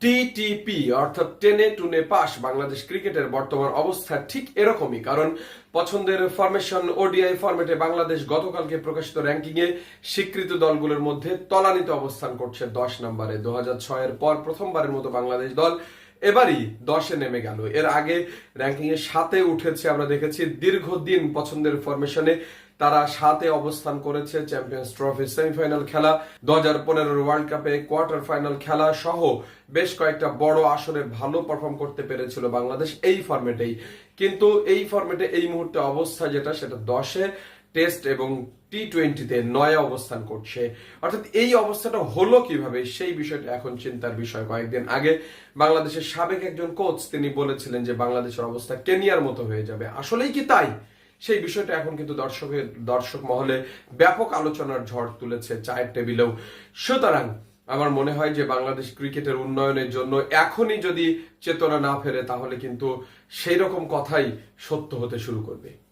TTP অর্থাৎ টেনে টুনে pass Bangladesh ক্রিকেটের বর্তমান অবস্থা ঠিক এরকমই, কারণ পছন্দের ফরমেশন ওডিআই ফরম্যাটে বাংলাদেশ গতকালকে প্রকাশিত র্যাঙ্কিং এ স্বীকৃত দলগুলোর মধ্যে তলানিতে অবস্থান করছে দশ নম্বরে। দু হাজার ছয়ের পর প্রথমবারের মতো বাংলাদেশ দল এবারই দশে নেমে গেল। এর আগে র্যাঙ্কিং এ সাতে উঠেছে, আমরা দেখেছি দীর্ঘদিন পছন্দের ফরমেশনে তারা সাতে অবস্থান করেছে চ্যাম্পিয়ন্স ট্রফি সেমিফাইনাল খেলা, দু হাজার পনেরোর ওয়ার্ল্ড কাপে কোয়ার্টার ফাইনাল খেলা সহ বেশ কয়েকটা বড় আসরে ভালো পারফর্ম করতে পেরেছিল বাংলাদেশ এই ফর্মেটেই কিন্তু এই ফর্মেটে এই মুহূর্তে অবস্থা যেটা, সেটা দশে। টেস্ট এবং টি টোয়েন্টিতে নয় অবস্থান করছে। অর্থাৎ এই অবস্থাটা হলো কীভাবে, সেই বিষয়টা এখন চিন্তার বিষয়। কয়েকদিন আগে বাংলাদেশের সাবেক একজন কোচ, তিনি বলেছিলেন যে বাংলাদেশের অবস্থা কেনিয়ার মতো হয়ে যাবে। আসলেই কি তাই? সেই বিষয়টা এখন কিন্তু দর্শকের দর্শক মহলে ব্যাপক আলোচনার ঝড় তুলেছে চায়ের টেবিলেও। সুতরাং আমার মনে হয় যে বাংলাদেশ ক্রিকেটের উন্নয়নের জন্য এখনই যদি চেতনা না ফেরে, তাহলে কিন্তু সেই রকম কথাই সত্য হতে শুরু করবে।